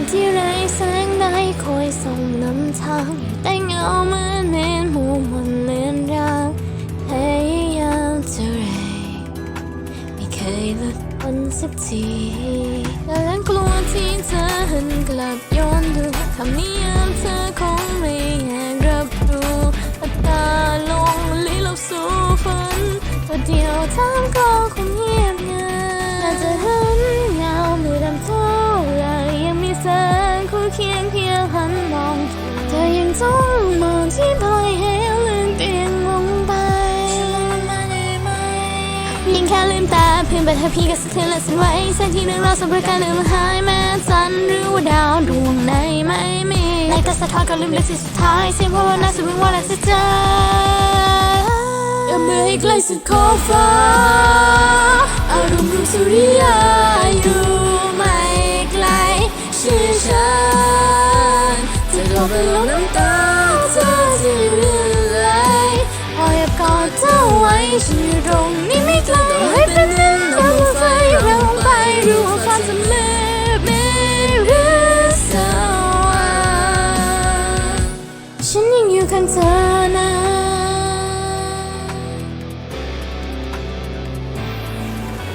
ดที่ไร้แสงใดคอยส่งนำทาง แต่เงาเหมือนเมนหมู่มนเลือนรางพยายามจะไรไม่เคยลดพ้นสักทีแล้วกลัวที่เธอหันกลับย้อนดูคำนิยามเธอคงไม่อยากรับรู้ตาลงลิลบสู่ฝันตัวเดียวทำก็คง เคียงเพียงหันมองเธอยังจ้องมองที่ปล่อยให้ลืมเตียงลงไปยิ่งแค่ลืมตาเพื่อนบัดให้พี่ก็สะเทือนและสั่นไหวสักทีหนึ่งเราสับประการลืมหายแม้จันหรือว่าดาวดวงไหนไม่มีในแต่สะท้อนก็ลืมเลยสิ่งสุดท้ายเสียงภาวนาสุดวิงว่าและจะเจอเอื้อมมือให้ใกล้สุดขอบฟ้าอารมณ์รูปสุริ จะขอเป็นลมน้ำตาเธอที่เรื่อยไหลพออยกอดเธอไว้ฉันอยู่ตรงนี้ไม่ไกลให้เป็นหนึ่งดังไฟเราไปรู้ว่าความสำเร็จไม่หรือสว่างฉันยังอยู่ข้างเธอนะ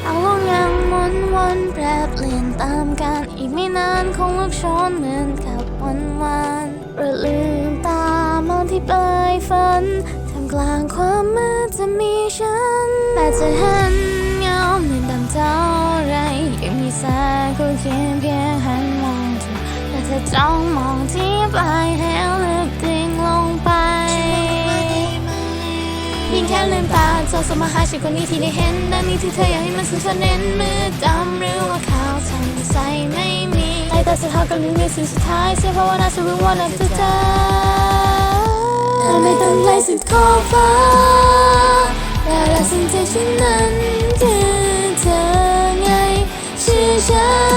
เอาลงยังหมุนวนแปรเปลี่ยนตามกันอีกไม่นานคงลุกโชนเหมือนกับวันวาน ระลืมตามองที่ปลายฝันท่ามกลางความมืดจะมีฉันแต่จะเห็นเงาเหมือนดำเท่าไรยังมีแสงคู่เคียงเพียงหันมองเธอแต่เธอจ้องมองที่ปลายให้ลึกดิ่งลงไปยิ่งแค่ลืมตาเธอสมาหาฉันคนนี้ที่ได้เห็นด้านนี้ที่เธออยากให้มันสุดเธอเน้นมือดำหรือว่าขาวทำใสไม่มี แต่สุดท้ายก็ลืมในสิ่งสุดท้ายเสียภาวนาสุดวิงวอนและจะเจอแต่ไม่ต้องไล่สุดขอบฟ้าแต่ละสิ่งที่ฉันนั้นคือเธอไงชื่อฉัน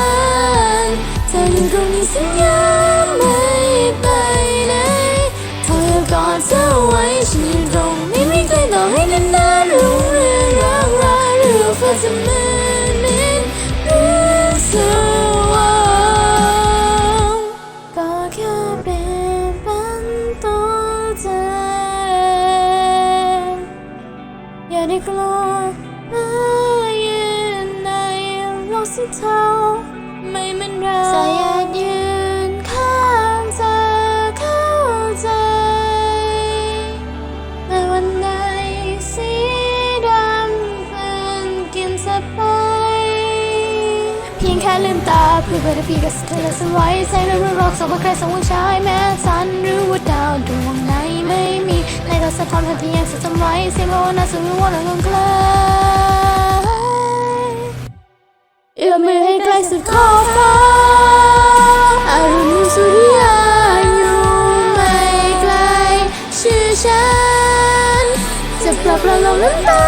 ได้กลัวนะยืนในโลกสีเทาไม่เหมือนเราจะอยากยืนข้างเธอเข้าใจในวันใดสีดำเป็นกินสะไป เพียงแค่ลืมตาเพื่อเพื่อพี่ก็สะเทือนแลสั่นไหวใจเรื่อ งโรคสองใครสองวันชายแม้จันหรือว่าดาวดวงไหนไม่มีในเราสะท้อนทันทียังสุดจำไว้เสียงภาวนาสุดวิงวอนละงงไกลเอื้อมมือให้ใกล้สุดขอบฟ้าอารมณ์สุริยาอยู่ไม่ไกลชื่อฉันจะปรับประลมน้ำตา